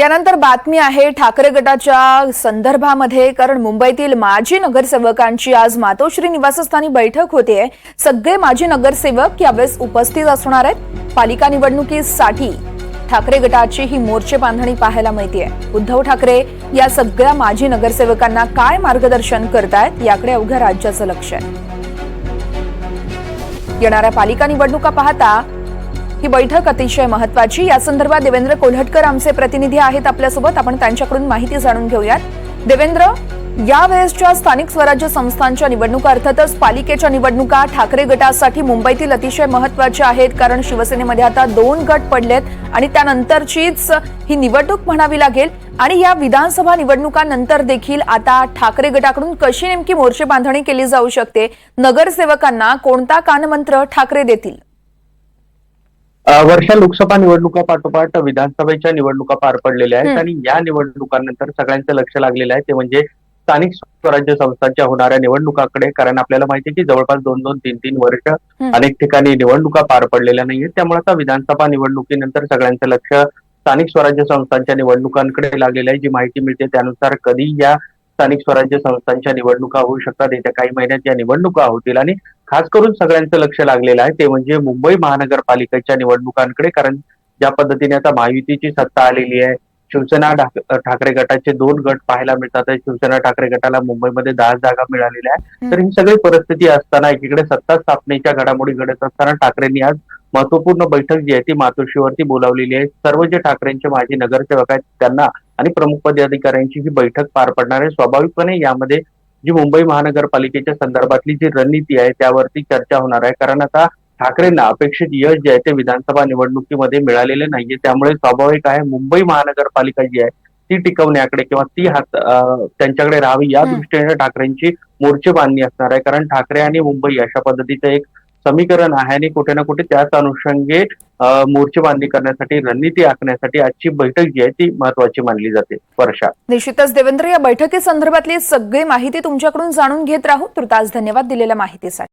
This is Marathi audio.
यानंतर बातमी आहे ठाकरे गटाच्या संदर्भामध्ये कारण मुंबईतील माजी नगरसेवकांची आज मातोश्री निवासस्थानी बैठक होते. सगळे माजी नगरसेवक यावेळेस उपस्थित असणार आहेत. पालिका निवडणुकीसाठी ठाकरे गटाची ही मोर्चे बांधणी पाहायला मिळतीये. उद्धव ठाकरे या सगळ्या माजी नगरसेवकांना काय मार्गदर्शन करतायत याकडे अवघ्या राज्याचं लक्ष आहे. येणाऱ्या पालिका निवडणुका पाहता ही बैठक अतिशय महत्वाची. या संदर्भात देवेंद्र कोल्हटकर आमचे प्रतिनिधी आहेत आपल्यासोबत. आपण त्यांच्याकडून माहिती जाणून घेऊयात. देवेंद्र यावेळेसच्या स्थानिक स्वराज्य संस्थांच्या निवडणुका अर्थातच पालिकेच्या निवडणुका ठाकरे गटासाठी मुंबईतील अतिशय महत्त्वाच्या आहेत. कारण शिवसेनेमध्ये आता दोन गट पडलेत आणि त्यानंतरचीच ही निवडणूक म्हणावी लागेल. आणि या विधानसभा निवडणुकांनंतर देखील आता ठाकरे गटाकडून कशी नेमकी मोर्चे बांधणी केली जाऊ शकते? नगरसेवकांना कोणता कानमंत्र ठाकरे देतील? वर्षा लोकसभा निवडणुका पाठोपाठ विधानसभेच्या निवडणुका पार पडलेल्या आहेत. आणि या निवडणुकांनंतर सगळ्यांचं लक्ष लागलेलं आहे ते म्हणजे स्थानिक स्वराज्य संस्थांच्या होणाऱ्या निवडणुकाकडे कारण आपल्याला माहिती आहे की जवळपास दोन दोन तीन तीन वर्ष. अनेक ठिकाणी निवडणुका पार पडलेल्या नाहीये त्यामुळे आता विधानसभा निवडणुकीनंतर सगळ्यांचं लक्ष स्थानिक स्वराज्य संस्थांच्या निवडणुकांकडे लागलेलं आहे जी माहिती मिळते त्यानुसार कधी या स्थानिक स्वराज्य संस्थांच्या निवडणुका होऊ शकतात येत्या काही महिन्यात या निवडणुका होतील आणि खास करून सगळ्यांचं लक्ष लागलेलं आहे ते म्हणजे मुंबई महानगरपालिकेच्या निवडणुकांकडे कारण ज्या पद्धतीने आता महायुतीची सत्ता आलेली आहे शिवसेना ठाक- ठाकरे गटाचे दोन गट पाहायला मिळतात. शिवसेना ठाकरे गटाला मुंबईमध्ये दहा जागा मिळालेल्या आहे तर ही सगळी परिस्थिती असताना एकीकडे सत्ता स्थापनेच्या घडामोडी घडत असताना ठाकरेंनी आज महत्त्वपूर्ण बैठक जी आहे ती मातोश्रीवरती बोलावलेली आहे. सर्व जे ठाकरेंचे माजी नगरसेवक आहेत त्यांना आणि प्रमुख पदाधिकाऱ्यांची ही बैठक पार पडणार आहे. स्वाभाविकपणे यामध्ये जी मुंबई महानगरपालिकेच्या संदर्भातली जी रणनीती आहे त्यावरती चर्चा होणार आहे. कारण आता ठाकरेंना अपेक्षित यश जे आहे ते विधानसभा निवडणुकीमध्ये मिळालेले नाहीये. त्यामुळे स्वाभाविक आहे मुंबई महानगरपालिका जी आहे ती टिकवण्याकडे किंवा ती हात त्यांच्याकडे राहावी या. दृष्टीने ठाकरेंची मोर्चे बांधणी असणार आहे. कारण ठाकरे आणि मुंबई अशा पद्धतीचं एक समीकरण आहे आणि कुठे ना कुठे त्याच अनुषंगे मोर्चे बांधणी करण्यासाठी रणनीती आखण्यासाठी आजची बैठक जी आहे ती महत्वाची मानली जाते. वर्षा. निश्चितच देवेंद्र या बैठकी संदर्भातली सगळी माहिती तुमच्याकडून जाणून घेत राहू. तुर्तास धन्यवाद दिलेल्या माहितीसाठी.